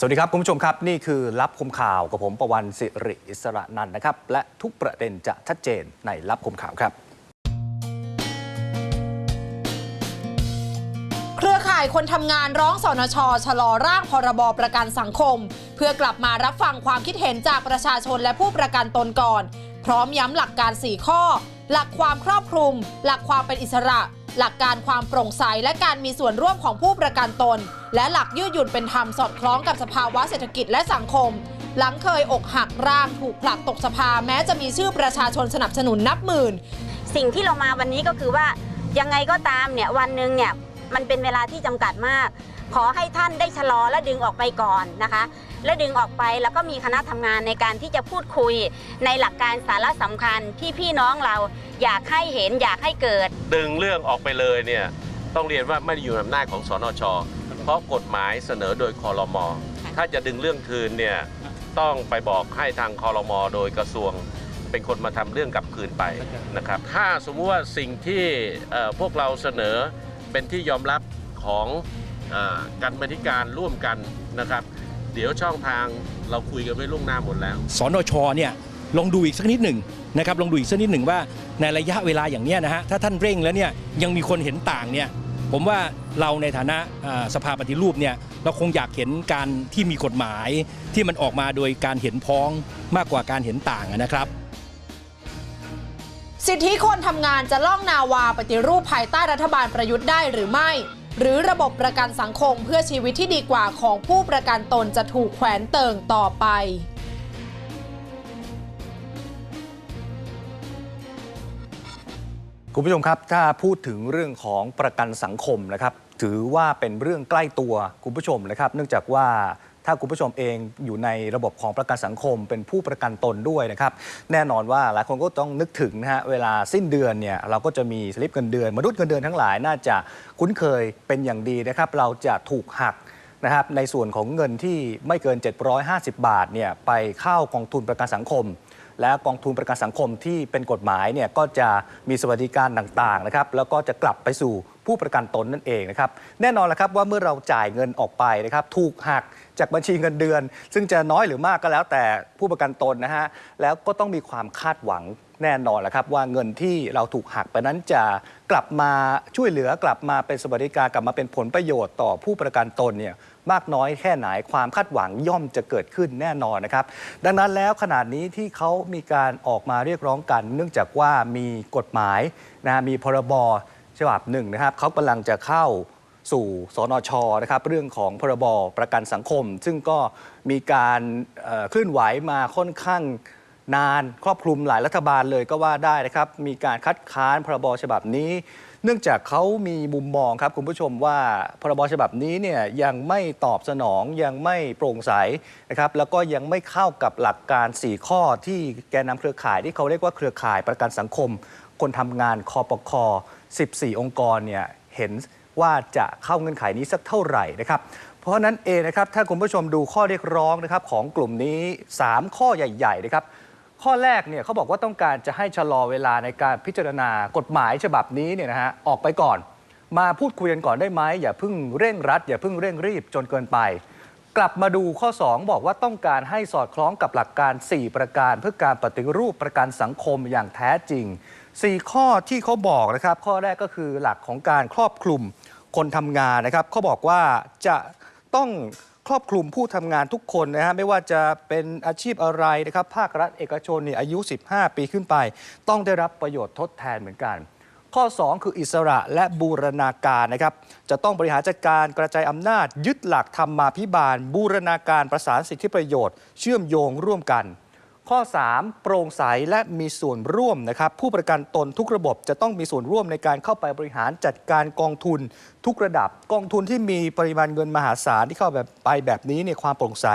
สวัสดีครับคุณผู้ชมครับ นี่คือรับคมข่าวกับผมประวันสิริอิสระนันนะครับ และทุกประเด็นจะชัดเจนในรับคมข่าวครับ เครือข่ายคนทำงานร้องสนชชะลอร่างพรบประกันสังคม เพื่อกลับมารับฟังความคิดเห็นจากประชาชนและผู้ประกันตนก่อน พร้อมย้ำหลักการ 4 ข้อ หลักความครอบคลุม หลักความเป็นอิสระ หลักการความโปร่งใสและการมีส่วนร่วมของผู้ประกันตน และหลักยืดหยุ่นเป็นธรรมสอดคล้องกับสภาวะเศรษฐกิจและสังคม หลังเคยอกหักร่างถูกผลักตกสภาแม้จะมีชื่อประชาชนสนับสนุนนับหมื่น สิ่งที่เรามาวันนี้ก็คือว่ายังไงก็ตามเนี่ยวันหนึ่งเนี่ย มันเป็นเวลาที่จำกัดมาก ขอให้ท่านได้ชะลอและดึงออกไปก่อนนะคะ และดึงออกไปแล้วก็มีคณะทำงานในการที่จะพูดคุย ในหลักการสาระสำคัญที่พี่น้องเราอยากให้เห็นอยากให้เกิด ดึงเรื่องออกไปเลยเนี่ยต้องเรียนว่าไม่ได้อยู่ในอำนาจของสนช เพราะกฎหมายเสนอโดยคอรมอถ้าจะดึงเรื่องคืนเนี่ยต้องไปบอกให้ทางคอรมอโดยกระทรวงเป็นคนมาทำเรื่องกลับคืนไปนะครับ ถ้าสมมุติว่าสิ่งที่พวกเราเสนอ เป็นที่ยอมรับของอการบรรธิการร่วมกันนะครับ เดี๋ยวช่องทางเราคุยกันไว้ล่วงหน้าหมดแล้วสนชเนี่ยลองดูอีกสักนิดหนึ่งนะครับลองดูอีกสักนิดหนึ่งว่าในระยะเวลาอย่างนี้นะฮะถ้าท่านเร่งแล้วเนี่ยยังมีคนเห็นต่างเนี่ยผมว่าเราในฐานะอ่าสภาปฏิรูปเนี่ยเราคงอยากเห็นการที่มีกฎหมายที่มันออกมาโดยการเห็นพ้องมากกว่าการเห็นต่างนะครับ สิทธิคนทำงานจะล่องนาวาปฏิรูปภายใต้รัฐบาลประยุทธ์ได้หรือไม่ หรือระบบประกันสังคมเพื่อชีวิตที่ดีกว่าของผู้ประกันตนจะถูกแขวนเติ่งต่อไปคุณผู้ชมครับ ถ้าพูดถึงเรื่องของประกันสังคมนะครับ ถือว่าเป็นเรื่องใกล้ตัวคุณผู้ชมนะครับ เนื่องจากว่า ถ้าคุณผู้ชมเองอยู่ในระบบของประกันสังคม เป็นผู้ประกันตนด้วยนะครับ แน่นอนว่าหลายคนก็ต้องนึกถึงนะฮะเวลาสิ้นเดือนเนี่ยเราก็จะมีสลิปเงินเดือน มนุษย์เงินเดือนทั้งหลายน่าจะคุ้นเคยเป็นอย่างดีนะครับ เราจะถูกหักนะครับในส่วนของเงินที่ไม่เกิน 750 บาทเนี่ยไปเข้ากองทุนประกันสังคม และกองทุนประกันสังคมที่เป็นกฎหมายเนี่ยก็จะมีสวัสดิการต่างๆนะครับแล้วก็จะกลับไปสู่ ผู้ประกันตนนั่นเองนะครับแน่นอนแล้วครับว่าเมื่อเราจ่ายเงินออกไปนะครับถูกหักจากบัญชีเงินเดือน ซึ่งจะน้อยหรือมากก็แล้วแต่ผู้ประกันตนนะฮะแล้วก็ต้องมีความคาดหวังแน่นอนแหละครับว่าเงินที่เราถูกหักไปนั้นจะกลับมาช่วยเหลือกลับมาเป็นสวัสดิการกลับมาเป็นผลประโยชน์ต่อผู้ประกันตนเนี่ยมากน้อยแค่ไหนความคาดหวังย่อมจะเกิดขึ้นแน่นอนนะครับ ดังนั้นแล้วขนาดนี้ที่เขามีการออกมาเรียกร้องกัน เนื่องจากว่ามีกฎหมายนะมีพรบ ฉบับหนึ่งนะครับเขากำลังจะเข้าสู่สนชนะครับเรื่องของพรบประกันสังคม ซึ่งก็มีการเคลื่อนไหวมาค่อนข้างนานครอบคลุมหลายรัฐบาลเลยก็ว่าได้นะครับ มีการคัดค้านพรบฉบับนี้ เนื่องจากเขามีมุมมองครับคุณผู้ชมว่าพรบฉบับนี้เนี่ยยังไม่ตอบสนองยังไม่โปร่งใสนะครับแล้วก็ยังไม่เข้ากับหลักการ 4 ข้อที่แกนนำเครือข่ายที่เขาเรียกว่าเครือข่ายประกันสังคม คนทำงานคอปค 14 องค์กรเนี่ยเห็นว่าจะเข้าเงื่อนไขนี้สักเท่าไหร่นะครับเพราะนั้นเองนะครับถ้าคุณผู้ชมดูข้อเรียกร้องนะครับของกลุ่มนี้ 3 ข้อใหญ่ ๆ นะครับ ข้อแรกเนี่ยเขาบอกว่าต้องการจะให้ชะลอเวลาในการพิจารณากฎหมายฉบับนี้เนี่ยนะฮะออกไปก่อน มาพูดคุยกันก่อนได้ไหมอย่าเพิ่งเร่งรัด อย่าเพิ่งเร่งรีบจนเกินไป กลับมาดูข้อ 2 บอกว่าต้องการให้สอดคล้องกับหลักการ 4 ประการ เพื่อการปฏิรูปประกันสังคมอย่างแท้จริง 4 ข้อที่เขาบอกนะครับ ข้อแรกก็คือหลักของการครอบคลุมคนทำงานนะครับเขาบอกว่าจะต้องครอบคลุมผู้ทำงานทุกคนนะฮะไม่ว่าจะเป็นอาชีพอะไรนะครับ ภาครัฐเอกชนเนี่ยอายุ 15 ปีขึ้นไป ต้องได้รับประโยชน์ทดแทนเหมือนกัน ข้อ 2 คืออิสระและบูรณาการนะครับ จะต้องบริหารจัดการกระจายอำนาจ ยึดหลักธรรมาภิบาล บูรณาการประสานสิทธิประโยชน์ เชื่อมโยงร่วมกัน ข้อ 3 โปร่งใสและมีส่วนร่วมนะครับ ผู้ประกันตนทุกระบบจะต้องมีส่วนร่วมในการเข้าไปบริหารจัดการกองทุนทุกระดับ กองทุนที่มีปริมาณเงินมหาศาลที่เข้าแบบไปแบบนี้เนี่ยความโปร่งใส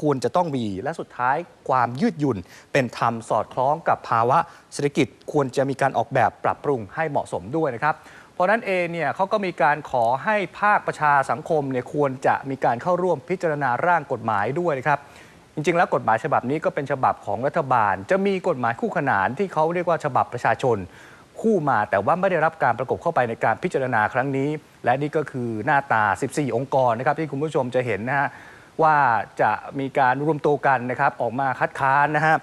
ควรจะต้องมี และสุดท้ายความยืดหยุ่น เป็นธรรมสอดคล้องกับภาวะเศรษฐกิจควรจะมีการออกแบบปรับปรุงให้เหมาะสมด้วยนะครับเพราะฉะนั้นเองเนี่ยเขาก็มีการขอให้ภาคประชาสังคมเนี่ยควรจะมีการเข้าร่วมพิจารณาร่างกฎหมายด้วยนะครับ จริง ๆ แล้วกฎหมายฉบับนี้ก็เป็นฉบับของรัฐบาล จะมีกฎหมายคู่ขนานที่เขาเรียกว่าฉบับประชาชน คู่มาแต่ว่าไม่ได้รับการประกบเข้าไปในการพิจารณาครั้งนี้ และนี่ก็คือหน้าตา 14 องค์กรนะครับที่คุณผู้ชมจะเห็นนะฮะว่าจะมีการรวมตัวกันนะครับออกมาคัดค้านนะฮะ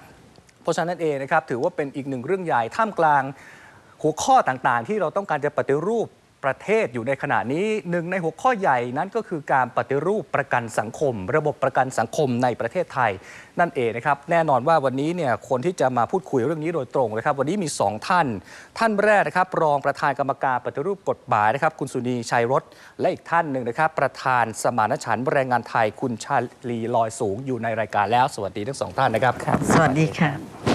เพราะฉะนั้นเองนะครับถือว่าเป็นอีกหนึ่งเรื่องใหญ่ท่ามกลางหัวข้อต่างๆ ที่เราต้องการจะปฏิรูป ประเทศอยู่ในขณะนี้หนึ่งในหัวข้อใหญ่นั้นก็คือการปฏิรูปประกันสังคม ระบบประกันสังคมในประเทศไทย นั่นเองนะครับแน่นอนว่าวันนี้เนี่ยคนที่จะมาพูดคุยเรื่องนี้โดยตรงนะครับ วันนี้มี 2 ท่าน ท่านแรกนะครับรองประธานกรรมการปฏิรูปกฎหมายนะครับ คุณสุนีชัยรสและอีกท่านหนึ่งนะครับ ประธานสมานฉันท์แรงงานไทยคุณชาลีลอยสูงอยู่ในรายการแล้ว สวัสดีทั้งสองท่านนะครับครับสวัสดีค่ะ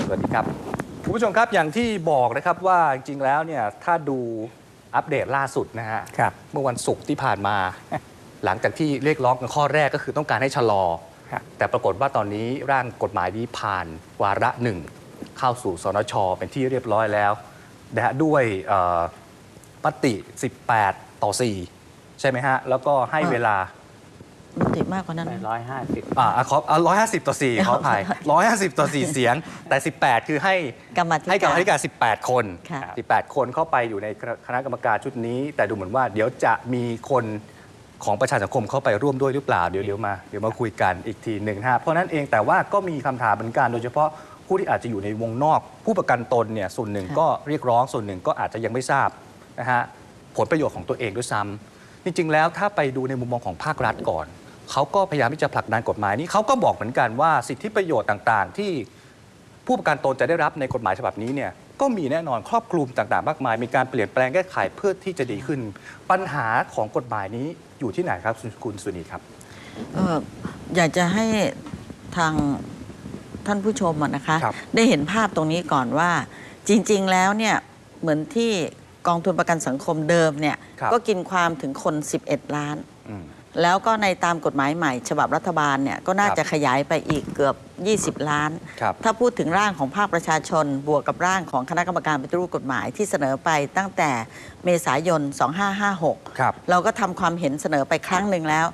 สวัสดีครับคุณผู้ชมครับอย่างที่บอกนะครับว่าจริงๆแล้วเนี่ยถ้าดู อัปเดตล่าสุดนะฮะครับเมื่อวันศุกร์ที่ผ่านมา หลังจากที่เรียกร้องกันข้อแรกก็คือต้องการให้ชะลอครับแต่ปรากฏว่าตอนนี้ร่างกฎหมายนี้ผ่านวาระหนึ่งเข้าสู่สนช เป็นที่เรียบร้อยแล้วนะฮะด้วยเอ่อมติ18 ต่อ 4 ใช่ไหมฮะ แล้วก็ให้เวลา มันติดมากกว่านั้น ร้อยห้าสิบอ่าขอร้อยห้าสิบต่อสี่ขออภัยร้อยห้าสิบต่อสี่เสียง แต่ 18 คือให้กรรมาธิการให้กรรมาธิการ 18 คน ค่ะ 18 คนเข้าไปอยู่ในคณะกรรมการชุดนี้ แต่ดูเหมือนว่าเดี๋ยวจะมีคนของประชาสังคมเข้าไปร่วมด้วยหรือเปล่าเดี๋ยวเดี๋ยวมาเดี๋ยวมาคุยกันอีกทีหนึ่งนะฮะเพราะนั้นเองแต่ว่าก็มีคำถามเหมือนกันโดยเฉพาะผู้ที่อาจจะอยู่ในวงนอก ผู้ประกันตนเนี่ยส่วนหนึ่งก็เรียกร้องส่วนหนึ่งก็อาจจะยังไม่ทราบนะฮะผลประโยชน์ของตัวเองด้วยซ้ำจริงๆแล้วถ้าไปดูในมุมมองของภาครัฐก่อน เขาก็พยายามที่จะผลักดันกฎหมายนี้เขาก็บอกเหมือนกันว่าสิทธิประโยชน์ต่างๆ ที่ผู้ประกันตนจะได้รับในกฎหมายฉบับนี้เนี่ยก็มีแน่นอนครอบคลุมต่างๆ มากมาย มีการเปลี่ยนแปลงแก้ไขเพื่อที่จะดีขึ้น ปัญหาของกฎหมายนี้อยู่ที่ไหนครับคุณสุนีครับเอ่ออยากจะให้ทางท่านผู้ชมอะนะคะครับได้เห็นภาพตรงนี้ก่อนว่า จริง ๆ แล้วเนี่ยเหมือนที่กองทุนประกันสังคมเดิมเนี่ยครับก็กินความถึงคน 11 ล้านอืม แล้วก็ในตามกฎหมายใหม่ ฉบับรัฐบาลเนี่ยก็น่าครับจะขยายไปอีกเกือบ 20 ล้านครับถ้าพูดถึงร่างของภาคประชาชน บวกกับร่างของคณะกรรมการปฏิรูปกฎหมายที่เสนอไปตั้งแต่เมษายน 2556ครับเราก็ทำความเห็นเสนอไปครั้งหนึ่งแล้ว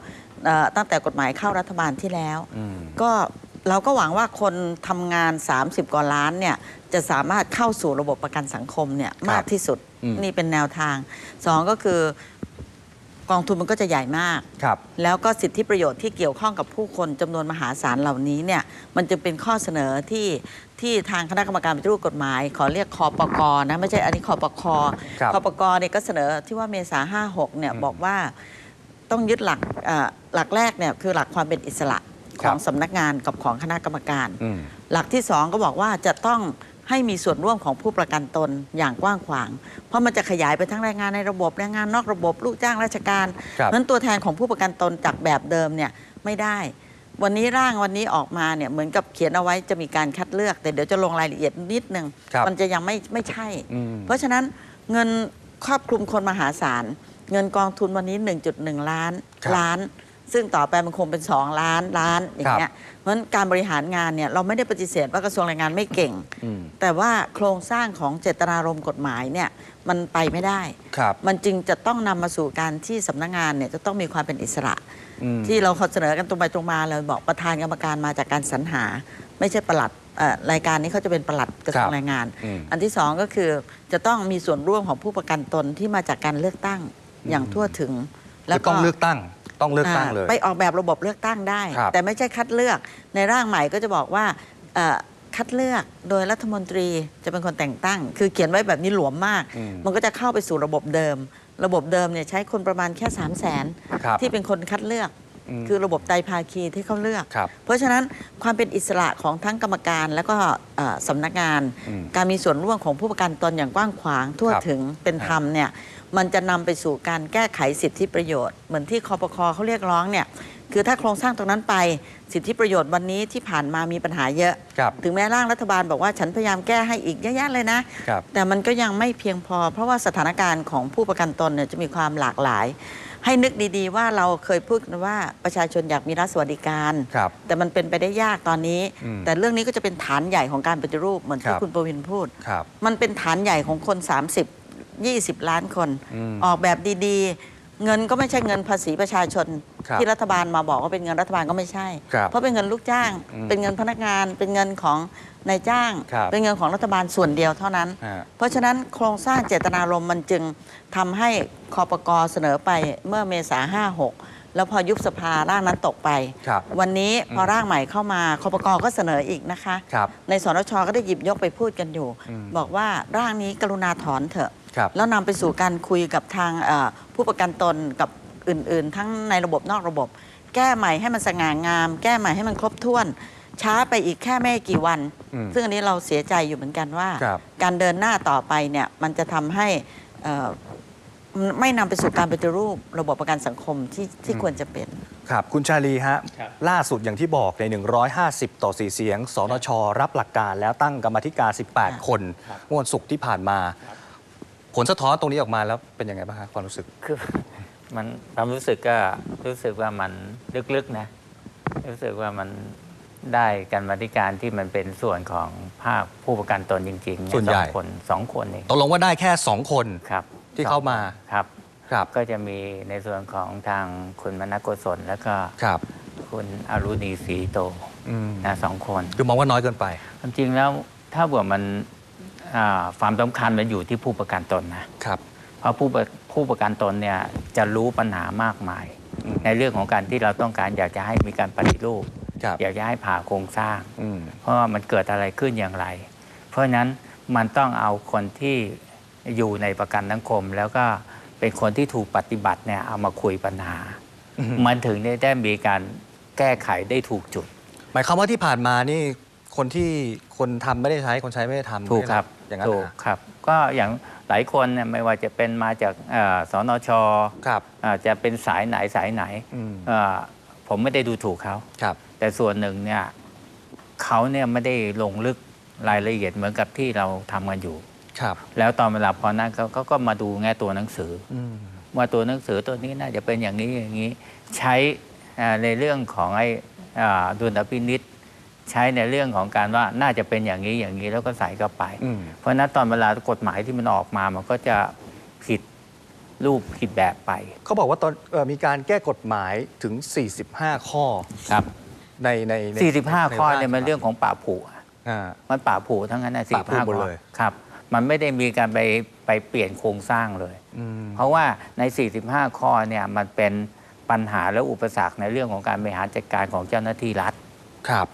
เอ่อตั้งแต่กฎหมายเข้ารัฐบาลที่แล้วอืมก็เราก็หวังว่าคนทำงาน 30 กว่าล้านเนี่ยจะสามารถเข้าสู่ระบบประกันสังคมเนี่ยมากที่สุดอืมนี่เป็นแนวทางสองก็คือ กองทุนมันก็จะใหญ่มาก ครับ แล้วก็สิทธิประโยชน์ที่เกี่ยวข้องกับผู้คนจำนวนมหาศาลเหล่านี้เนี่ยมันจะเป็นข้อเสนอที่ที่ทางคณะกรรมการปฏิรูปกฎหมาย ขอเรียกคอปกนะไม่ใช่อันนี้คอปคครับคอปกเนี่ยก็เสนอที่ว่าเมษาห้าหกเนี่ยอืมบอกว่าต้องยึดหลักเอ่อหลักแรกเนี่ยคือหลักความเป็นอิสระคขรับองสำนักงานกับของคณะกรรมการ อืม หลักที่สองก็บอกว่าจะต้อง ให้มีส่วนร่วมของผู้ประกันตนอย่างกว้างขวาง เพราะมันจะขยายไปทั้งแรงงานในระบบแรงงานนอกระบบลูกจ้างราชการครับนั้นตัวแทนของผู้ประกันตนจากแบบเดิมเนี่ยไม่ได้ วันนี้ร่างวันนี้ออกมาเนี่ยเหมือนกับเขียนเอาไว้จะมีการคัดเลือก แต่เดี๋ยวจะลงรายละเอียดนิดนึงครับมันจะยังไม่ไม่ใช่อืมเพราะฉะนั้นเงินครอบคลุมคนมหาศาลเงินกองทุนวันนี้ 1.1 ล้านครับล้าน ซึ่งต่อไปมันคงเป็น 2 ล้านล้านอย่างเงี้ยเพราะฉะนั้นการบริหารงานเนี่ยเราไม่ได้ปฏิเสธว่ากระทรวงแรงงานไม่เก่งอืมแต่ว่าโครงสร้างของเจตนารมณ์กฎหมายเนี่ยมันไปไม่ได้ครับมันจึงจะต้องนำมาสู่การที่สำนักงานเนี่ยจะต้องมีความเป็นอิสระอืมที่เราเสนอกันตรงไปตรงมาเลยบอกประธานกรรมการมาจากการสรรหา ไม่ใช่ประหลัดเอ่อรายการนี้เขาจะเป็นประหลัดกระทรวคงรับแรงงานอืมอันที่สองก็คือจะต้องมีส่วนร่วมของผู้ประกันตนที่มาจากการเลือกตั้งอย่างทั่วถึงคือต้องเลือกตั้ง ต้องเลือกตั้งเลยาไปออกแบบระบบเลือกตั้งได้ ครับ แต่ไม่ใช่คัดเลือกในร่างใหม่ก็จะบอกว่าเอ่อคัดเลือกโดยรัฐมนตรีจะเป็นคนแต่งตั้ง คือเขียนไว้แบบนี้หลวมมาก อืม มันก็จะเข้าไปสู่ระบบเดิม ระบบเดิมเนี่ยใช้คนประมาณแค่ 3 0 0แสนครับที่เป็นคนคัดเลือกอืมคือระบบไตรภาคีที่เขาเลือก ครับ เพราะฉะนั้นความเป็นอิสระของทั้งกรรมการและก็เอ่อสำนักงาน อืมการมีส่วนร่วมของผู้ประกันตนอย่างกว้างขวางทั่วครับถึงเป็นธรรมเนี่ย มันจะนำไปสู่การแก้ไขสิทธิประโยชน์เหมือนที่คอปคเขาเรียกร้องเนี่ยคือถ้าโครงสร้างตรงนั้นไปสิทธิประโยชน์วันนี้ที่ผ่านมามีปัญหาเยอะครับถึงแม้ร่างรัฐบาลบอกว่าฉันพยายามแก้ให้อีกเยอะแยะเลยนะครับแต่มันก็ยังไม่เพียงพอ เพราะว่าสถานการณ์ของผู้ประกันตนเนี่ยจะมีความหลากหลาย ให้นึกดีๆว่าเราเคยพูดกันว่าประชาชนอยากมีรัฐสวัสดิการครับแต่มันเป็นไปได้ยากตอนนี้อืมแต่เรื่องนี้ก็จะเป็นฐานใหญ่ของการปฏิรูปเหมือนครัที่บคุณประวินพูดครับมันเป็นฐานใหญ่ของคน 30 20 ล้านคนอืมออกแบบดีๆ เงินก็ไม่ใช่เงินภาษีประชาชน ครับที่รัฐบาลมาบอกว่าเป็นเงินรัฐบาลก็ไม่ใช่ ครับเพราะเป็นเงินลูกจ้าง อืมเป็นเงินพนักงาน เป็นเงินของนายจ้าง ครับเป็นเงินของรัฐบาลส่วนเดียวเท่านั้น ฮะ เพราะฉะนั้นโครงสร้างเจตนารมณ์มันจึงทำให้คอปกเสนอไปเมื่อเมษา56แล้วพอยุบสภาร่างนั้นตกไป ครับวันนี้พออืมร่างใหม่เข้ามาคปกก็เสนออีกนะคะ ครับในสนชก็ได้หยิบยกไปพูดกันอยู่ อืม บอกว่าร่างนี้กรุณาถอนเถอะ ครับแล้วนำไปสู่การคุยกับทางเอ่อผู้ประกันตนกับอื่น ๆ ทั้งในระบบนอกระบบ แก้ใหม่ให้มันสง่างาม แก้ใหม่ให้มันครบถ้วน ช้าไปอีกแค่ไม่กี่วันอืมซึ่งอันนี้เราเสียใจอยู่เหมือนกันว่าครับการเดินหน้าต่อไปเนี่ยมันจะทำให้เอ่อไม่นำไปสู่การปฏิรูประบบประกันสังคมที่ที่อืมควรจะเป็น ครับ คุณชาลีฮะครับล่าสุดอย่างที่บอกใน 150 ต่อ 4 เสียง สนช รับหลักการแล้วตั้งกรรมาธิการ 18 คนเมื่อวันศุกร์ที่ผ่านมา ผลสะท้อนตรงนี้ออกมาแล้วเป็นยังไงบ้างฮะความรู้สึก คือมันความรู้สึกก็รู้สึกว่ามันลึกๆนะ รู้สึกว่ามันได้กันมาธิการที่มันเป็นส่วนของภาคผู้ประกันตนจริงๆเยส่วนใหญ่ สองคนสองคนเองตกลงว่าได้แค่ 2 คนครับที่เข้ามาครับ ครับก็จะมีในส่วนของทางคุณมณโกศลแล้วก็ครับคุณอรุณีศรีโตอืมนะสองคน คือมองว่าน้อยเกินไป ความจริงแล้วถ้าเผื่อมันอ่า ความสำคัญมันอยู่ที่ผู้ประกันตนนะครับเพราะผู้ประผู้ประกันตนเนี่ยจะรู้ปัญหามากมายอืมในเรื่องของการที่เราต้องการอยากจะให้มีการปฏิรูปครับอยากจะให้ผ่าโครงสร้างอืมเพราะว่ามันเกิดอะไรขึ้นอย่างไร เพราะฉะนั้นมันต้องเอาคนที่อยู่ในประกันสังคม แล้วก็เป็นคนที่ถูกปฏิบัติเนี่ยเอามาคุยปัญหาอืมมันถึงได้ได้มีการแก้ไขได้ถูกจุด หมายความว่าที่ผ่านมานี่คนที่คนทำไม่ได้ใช้คนใช้ไม่ได้ทำถูกครับ อย่างนั้นถูกนะ ครับ ก็อย่างหลายคนเนี่ยไม่ว่าจะเป็นมาจากเอ่อสนชครับอ่าจะเป็นสายไหนสายไหนอืม เอ่อผมไม่ได้ดูถูกเขา ครับ แต่ส่วนหนึ่งเนี่ยเขาเนี่ยไม่ได้ลงลึกรายละเอียดเหมือนกับที่เราทำกันอยู่ ครับแล้วตอนเวลาพอนั้นเขาเขาก็มาดูแง่ตัวหนังสือ อืมว่าตัวหนังสือตัวนี้น่าจะเป็นอย่างนี้อย่างนี้ ใช้อ่าในเรื่องของไอ้อ่าดุลพินิษ ใช้ในเรื่องของการว่าน่าจะเป็นอย่างนี้อย่างนี้แล้วก็ใส่เข้าไปอืมเพราะฉะนั้นตอนเวลากฎหมายที่มันออกมามันก็จะผิดรูปผิดแบบไป เขาบอกว่าตอนเอ่อมีการแก้กฎหมายถึง 45 ข้อครับ ในในใน45 ข้อเนี่ยมันใเรื่องของป่าบผูอะอ่า มันป่าบผูทั้งนั้นนะป่าบผู45หมดข้อเลย ครับ มันไม่ได้มีการไปไปเปลี่ยนโครงสร้างเลย อืม เพราะว่าใน 45 ข้อเนี่ยมันเป็นปัญหาและอุปสรรคในเรื่องของการบริหารจัดการของเจ้าหน้าที่รัฐ ครับ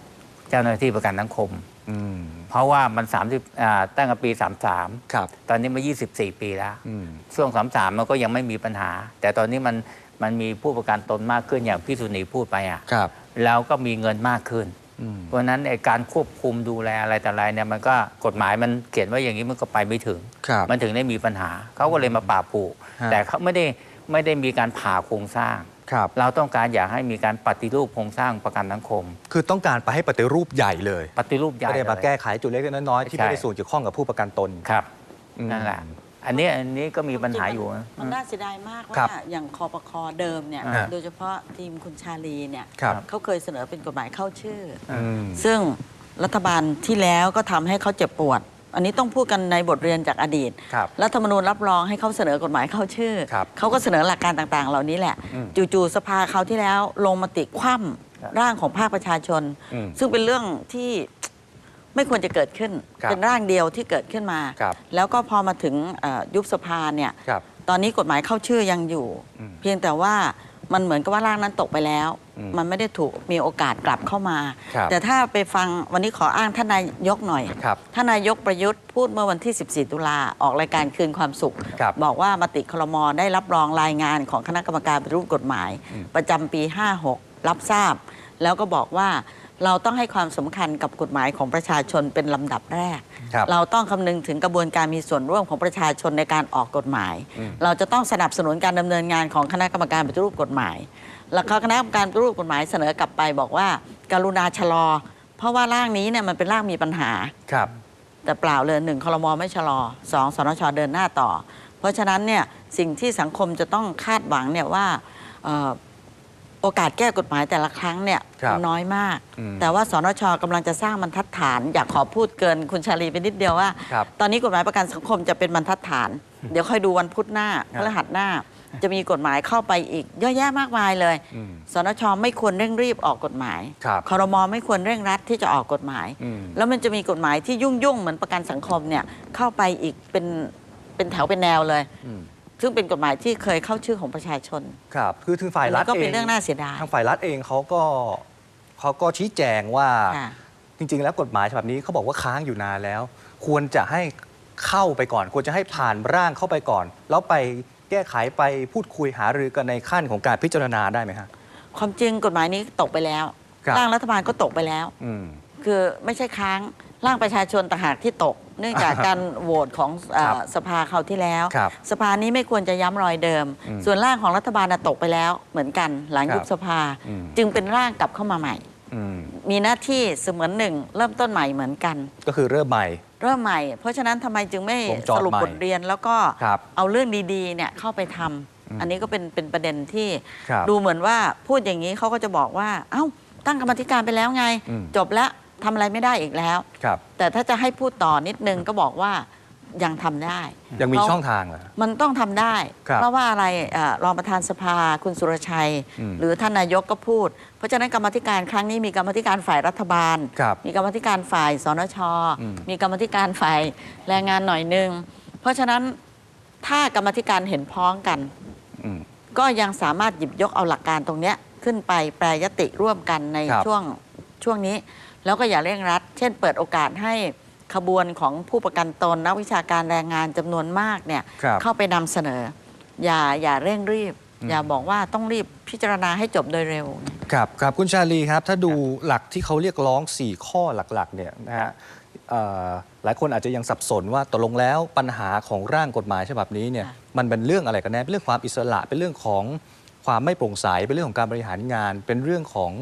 เจ้าหน้าที่ประกันสังคม อืมเพราะว่ามัน30อ่าตั้งแต่ปี33ครับตอนนี้มา 24 ปีแล้ว อืม ช่วง 33 มันก็ยังไม่มีปัญหา แต่ตอนนี้มันมันมีผู้ประกันตนมากขึ้นอย่างพี่สุนีพูดไปอะครับ แล้วก็มีเงินมากขึ้น อืม เพราะฉะนั้นไอ้การควบคุมดูแลอะไรแต่อะไรเนี่ยมันก็กฎหมายมันเขียนไว่าอย่างนี้มันก็ไปไม่ถึง ครับ มันถึงได้มีปัญหาเขาก็เลยมาปราบผูฮะ แต่เขาไม่ได้ไม่ได้มีการผ่าโครงสร้าง ครับ เราต้องการอยากให้มีการปฏิรูปโครงสร้างประกันสังคม คือต้องการไปให้ปฏิรูปใหญ่เลยปฏิรูปใหญ่ไม่ได้มาเลยแก้ไขจุดเล็กๆน้อยๆที่ใช่ไม่ได้ส่วนเกี่ยวข้องกับผู้ประกันตนครับอืมนั่นแหละอันนี้อันนี้ก็มีปัญหาอยู่นะมันน่าเสียดายมากครัว่าบอย่างคอปคอเดิมเนี่ยอ่าโดยเฉพาะทีมคุณชาลีเนี่ยครับเขาเคยเสนอเป็นกฎหมายเข้าชื่ออืมซึ่งรัฐบาลที่แล้วก็ทำให้เขาเจ็บปวด อันนี้ต้องพูดกันในบทเรียนจากอดีตครับ รัฐธรรมนูญรับรองให้เขาเสนอกฎหมายเข้าชื่อ ครับเขาก็เสนอหลักการต่างๆ เหล่านี้แหละ อืมจู่ๆสภาเขาวที่แล้วลงมติคว่ครับำร่างของภาคประชาชน อืมซึ่งเป็นเรื่องที่ ไม่ควรจะเกิดขึ้น ครับเป็นร่างเดียวที่เกิดขึ้นมา ครับ แล้วก็พอมาถึงเอ่อยุบสภาเนี่ย ครับ ตอนนี้กฎหมายเข้าชื่อยังอยู่ อืมเพียงแต่ว่า มันเหมือนกับว่าร่างนั้นตกไปแล้วอืมมันไม่ได้ถูกมีโอกาสกลับเข้ามาครับแต่ถ้าไปฟังวันนี้ขออ้างท่านนายกหน่อยครับท่านนายกประยุทธ์พูดเมื่อวันที่ 14 ตุลาออกรายการคืนความสุขครับบอกว่ามติคลมได้รับรองรายงานของคณะกรรมการปฏิรูปกฎหมายอืมประจำปี 56 รับทราบ แล้วก็บอกว่า เราต้องให้ความสำคัญกับกฎหมายของประชาชนเป็นลำดับแรกครับเราต้องคำนึงถึงกระบวนการมีส่วนร่วมของประชาชนในการออกกฎหมายอืมเราจะต้องสนับสนุนการดำเนินงานของคณะกรรมการปฏิรูปกฎหมาย แล้วก็คณะกรรมการปฏิรูปกฎหมายเสนอกลับไปบอกว่าการุณาชะลอ เพราะว่าร่างนี้เนี่ยมันเป็นร่างมีปัญหาครับ แต่เปล่าเลยหนึ่งคลมไม่ชะลอสองสนชเดินหน้าต่อ เพราะฉะนั้นเนี่ยสิ่งที่สังคมจะต้องคาดหวังเนี่ยว่าเอ่อ โอกาสแก้กฎหมายแต่ละครั้งเนี่ยครับมันน้อยมาก อืมแต่ว่าสนชกำลังจะสร้างบรรทัดฐาน อยากขอพูดเกินคุณชาลีไปนิดเดียวว่า ครับ ตอนนี้กฎหมายประกันสังคมจะเป็นบรรทัดฐาน เดี๋ยวค่อยดูวันพุธหน้าพฤหัสหน้า จะมีกฎหมายเข้าไปอีกเยอะแยะมากมายเลย อืม สนชไม่ควรเร่งรีบออกกฎหมายครับคอรมอไม่ควรเร่งรัดที่จะออกกฎหมาย อืม แล้วมันจะมีกฎหมายที่ยุ่งยุ่งๆเหมือนประกันสังคมเนี่ยเข้าไปอีกเป็นเป็นแถวเป็นแนวเลย อืม ซึ่งเป็นกฎหมายที่เคยเข้าชื่อของประชาชน ครับ คือถึงฝ่ายรัฐอันนี้ก็เอเป็นงเรื่องน่าเสียดายทางฝ่ายรัฐเองเขาก็เขาก็ชี้แจงว่า ค่ะ จริง ๆ แล้วกฎหมายฉบับนี้เขาบอกว่าค้างอยู่นานแล้ว ควรจะให้เข้าไปก่อน ควรจะให้ผ่านร่างเข้าไปก่อน แล้วไปแก้ไขไปพูดคุยหารือกันในขั้นของการพิจารณาได้ไหมฮะ ความจริงกฎหมายนี้ตกไปแล้วครับ ร่างรัฐบาลก็ตกไปแล้ว อืม คือไม่ใช่ค้าง ร่างประชาชนต่างหากที่ตก เนื่องจากการโหวตของเอ่อครับสภาคราวที่แล้ว ครับสภานี้ไม่ควรจะย้ำรอยเดิม อืมส่วนร่างของรัฐบาลน่ะตกไปแล้ว เหมือนกันหลังครับยุบสภา อืม จึงเป็นร่างกลับเข้ามาใหม่ อืมมีหน้าที่เสมือนหนึ่ง เริ่มต้นใหม่เหมือนกัน ก็คือเริ่มใหม่ เริ่มใหม่ เพราะฉะนั้นทำไมจึงไม่วงจรสรุปใหม่บทเรียนแล้วก็ครับเอาเรื่องดีๆเนี่ยเข้าไปทำอืมอันนี้ก็เป็นเป็นประเด็นที่ครับดูเหมือนว่าพูดอย่างนี้เขาก็จะบอกว่า เอ้าตั้งกรรมธิการไปแล้วไง อืมจบแล้ว ทำอะไรไม่ได้อีกแล้ว ครับ แต่ถ้าจะให้พูดต่อนิดนึงก็บอกว่ายังทำได้ ยังมีเพราะ ช่องทางเหรอ มันต้องทำได้ ครับเพราะว่าอะไรเออรองประธานสภาคุณสุรชัย อืมหรือท่านนายกก็พูด เพราะฉะนั้นกรรมธิการครั้งนี้มีกรรมธิการฝ่ายรัฐบาล ครับมีกรรมธิการฝ่ายสนช อืม มีกรรมธิการฝ่ายแรงงานหน่อยหนึง เพราะฉะนั้นถ้ากรรมธิการเห็นพ้องกัน อืม ก็ยังสามารถหยิบยกเอาหลักการตรงเนี้ยขึ้นไปแปรยติร่วมกันในครับช่วงช่วงนี้ แล้วก็อย่าเร่งรัด เช่น เปิดโอกาสให้ขบวนของผู้ประกันตนนักวิชาการแรงงานจำนวนมากเนี่ยครับเข้าไปนำเสนอ อย่าอย่าเร่งรีบ อืม อย่าบอกว่าต้องรีบพิจารณาให้จบโดยเร็ว ครับครับคุณชาลีครับ ถ้าดูหลักที่เขาเรียกร้อง 4 ข้อหลักๆเนี่ยนะฮะเอ่อหลายคนอาจจะยังสับสนว่าตกลงแล้วปัญหาของร่างกฎหมายฉบับนี้เนี่ยค่ะ มันเป็นเรื่องอะไรกันแน่เป็นเรื่องความอิสระเป็นเรื่องของความไม่โปร่งใสเป็นเรื่องของการบริหารงาน เป็นเรื่องของ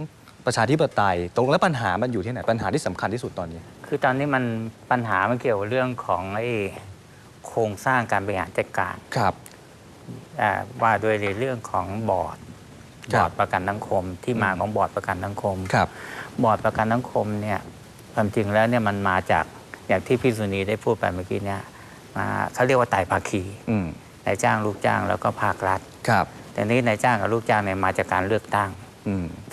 ประชาธิปไตยตกลงแล้วปัญหามันอยู่ที่ไหนปัญหาที่สำคัญที่สุดตอนนี้ คือตอนนี้มันปัญหามันเกี่ยวกับเรื่องของไอ้โครงสร้างการบริหารจัดการครับอ่าว่าด้วยในเรื่องของบอร์ดครับบอร์ดประกันสังคมที่มาของบอร์ดประกันสังคมครับบอร์ดประกันสังคมเนี่ยความจริงแล้วเนี่ยมันมาจากอย่างที่พี่สุนีได้พูดไปเมื่อกี้เนี่ยมาเขาเรียกว่าไต่ภาคีอืมนายจ้างลูกจ้างแล้วก็ภาครัฐครับแต่นี้นายจ้างกับลูกจ้างเนี่ยมาจากการเลือกตั้งอืม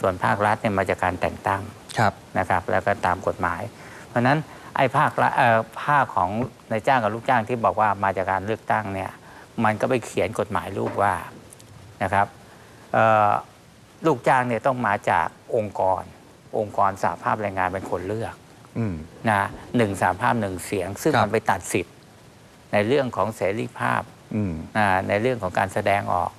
ส่วนภาครัฐเนี่ยมาจากการแต่งตั้งครับนะครับ แล้วก็ตามกฎหมาย เพราะฉะนั้นไอ้ภาคละเอ่อภาคของนายจ้างกับลูกจ้างที่บอกว่ามาจากการเลือกตั้งเนี่ยมันก็ไปเขียนกฎหมายรูปว่านะครับเอ่อลูกจ้างเนี่ยต้องมาจากองค์กร องค์กรสหภาพแรงงานเป็นคนเลือกอืมนะหนึ่งสหภาพหนึ่งเสียง ซึ่งครับมันไปตัดสิทธิ์ในเรื่องของเสรีภาพอืมนะในเรื่องของการแสดงออก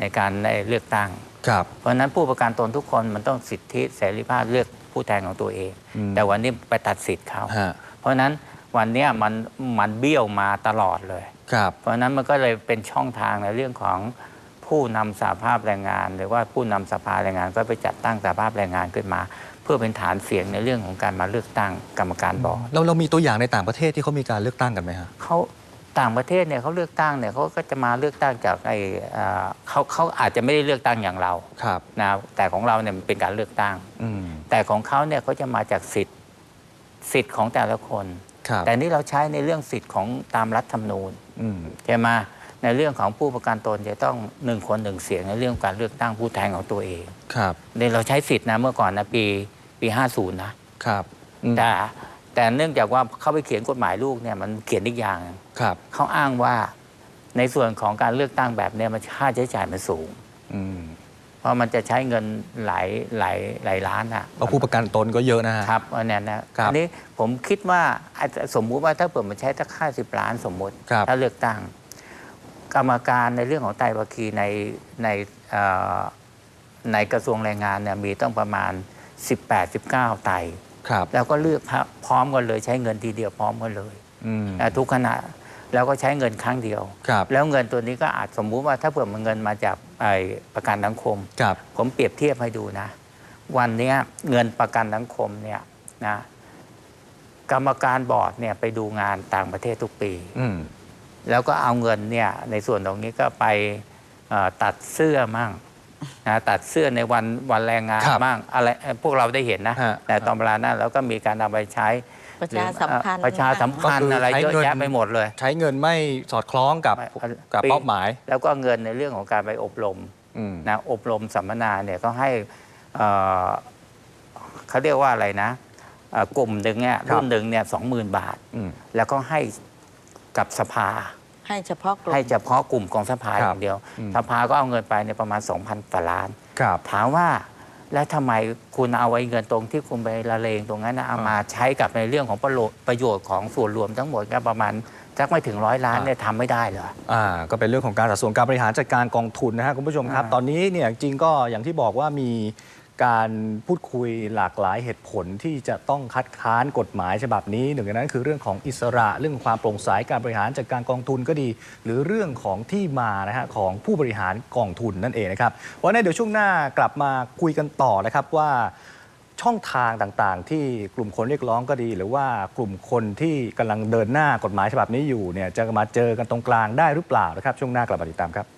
ในการได้เลือกตั้งครับ เพราะฉะนั้นผู้ประกันตนทุกคนมันต้องสิทธิเสรีภาพเลือกผู้แทนของตัวเองอืมแต่วันนี้ไปตัดสิทธิ์เขาฮะเพราะฉะนั้นวันเนี้ยมันมันเบี้ยวมาตลอดเลยครับเพราะฉะนั้นมันก็เลยเป็นช่องทางในเรื่องของผู้นำสาภาพแรงงาน หรือว่าผู้นำสภาแรงงานก็ไปจัดตั้งสาภาพแรงงานขึ้นมา เพื่อเป็นฐานเสียงในเรื่องของการมาเลือกตั้งกรรมการบอร์ดเราเรามีตัวอย่างในต่างประเทศที่เขามีการเลือกตั้งกันไหมฮะเขา ต่างประเทศเนี่ยเขาเลือกตั้งเนี่ยเขาก็จะมาเลือกตั้งจากไอ้เอ่อเขาเขาอาจจะไม่ได้เลือกตั้งอย่างเราครับนะแต่ของเราเนี่ยมันเป็นการเลือกตั้งอืมแต่ของเขาเนี่ยเขาจะมาจากสิทธิ์สิทธิ์ของแต่ละคนครับแต่นี่เราใช้ในเรื่องสิทธิ์ของตามรัฐธรรมนูญอืมใช่ไหมในเรื่องของผู้ประกันตนจะต้องหนึ่งคนหนึ่งเสียงในเรื่องการเลือกตั้งผู้แทนของตัวเองครับเนี่ยเราใช้สิทธิ์นะเมื่อก่อนนะปีปี 50 นะครับอืมแต่ แต่เนื่องจากว่าเขาไปเขียนกฎหมายลูกเนี่ยมันเขียนอีกอย่างครับ เขาอ้างว่าในส่วนของการเลือกตั้งแบบเนี้มันค่าใช้จ่ายมันสูง อืมเพราะมันจะใช้เงินหลายหลายหลายล้านอะเพราะผู้ประกันตนก็เยอะนะฮะ ครับอันนี้นะครับอันนี้ผมคิดว่าอาจจะสมมุติว่าถ้าเปิดมันใช้ตั้งค่าสิบล้านสมมติ ครับ ถ้าเลือกตั้ง กรรมการในเรื่องของไตรภาคีในในเอ่อในกระทรวงแรงงานเนี่ยมีต้องประมาณ 18-19 ไตร ครับ แล้วก็เลือกพร้อมกันเลย ใช้เงินทีเดียวพร้อมกันเลยอืมนะทุกขณะแล้วก็ใช้เงินครั้งเดียว ครับ แล้วเงินตัวนี้ก็อาจสมมุติว่าถ้าเผื่อมันเงินมาจากไอ้ประกันสังคม ครับ ผมเปรียบเทียบให้ดูนะ วันเนี้ยเงินประกันสังคมเนี่ยนะกรรมการบอร์ดเนี่ยไปดูงานต่างประเทศทุกปี อืม แล้วก็เอาเงินเนี่ยในส่วนตรงนี้ก็ไปเอ่อตัดเสื้อมั่ง นะตัดเสื้อในวันวันแรงงานครับมั่งอะไรเอ่อพวกเราได้เห็นนะฮะแต่ตอนเวลานั้นเราก็มีการเอาไปใช้ประชาสัมพันธ์ ประชาสัมพันธ์อะไรเยอะแยะไปหมดเลย ใช้เงินไม่สอดคล้องกับไม่กับปีเป้าหมาย แล้วก็เงินในเรื่องของการไปอบรมอืม นะอบรมสัมมนาเนี่ยก็ให้เอ่อเขาเรียกว่าอะไรนะเอ่อกลุ่มหนึ่งเนี่ยครับ รุ่นหนึ่งเนี่ยสองหมื่นบาท อืม แล้วก็ให้กับสภา ให้เฉพาะกลุ่มให้เฉพาะกลุ่มกองสภาครับอย่างเดียวอืมสภาก็เอาเงินไปในยประมาณ 2,000กว่าล้านครับถามว่าแล้วทำไมคุณเอาไอ้เงินตรงที่คุณไปละเลงตรงนั้นนะเอามาใช้กับในเรื่องของประโยชน์ประโยชน์ของส่วนรวมทั้งหมดก็ประมาณสักไม่ถึงร้อยล้านอ่าเนี่ยทำไม่ได้เหรออ่าก็เป็นเรื่องของการสัดส่วนการบริหารจัดการกองทุนนะฮะคุณผู้ชมครับอ่าตอนนี้เนี่ยจริงๆก็อย่างที่บอกว่ามี การพูดคุยหลากหลายเหตุผลที่จะต้องคัดค้านกฎหมายฉบับนี้ หนึ่งในนั้นคือเรื่องของอิสระเรื่องความโปร่งใสการบริหารจัดการกองทุนก็ดี หรือเรื่องของที่มานะฮะของผู้บริหารกองทุนนั่นเองนะครับวันนี้เดี๋ยวช่วงหน้ากลับมาคุยกันต่อนะครับว่าช่องทางต่างๆ ที่กลุ่มคนเรียกร้องก็ดี หรือว่ากลุ่มคนที่กำลังเดินหน้ากฎหมายฉบับนี้อยู่เนี่ยจะมาเจอกันตรงกลางได้หรือเปล่านะครับ ช่วงหน้ากลับมาติดตามครับ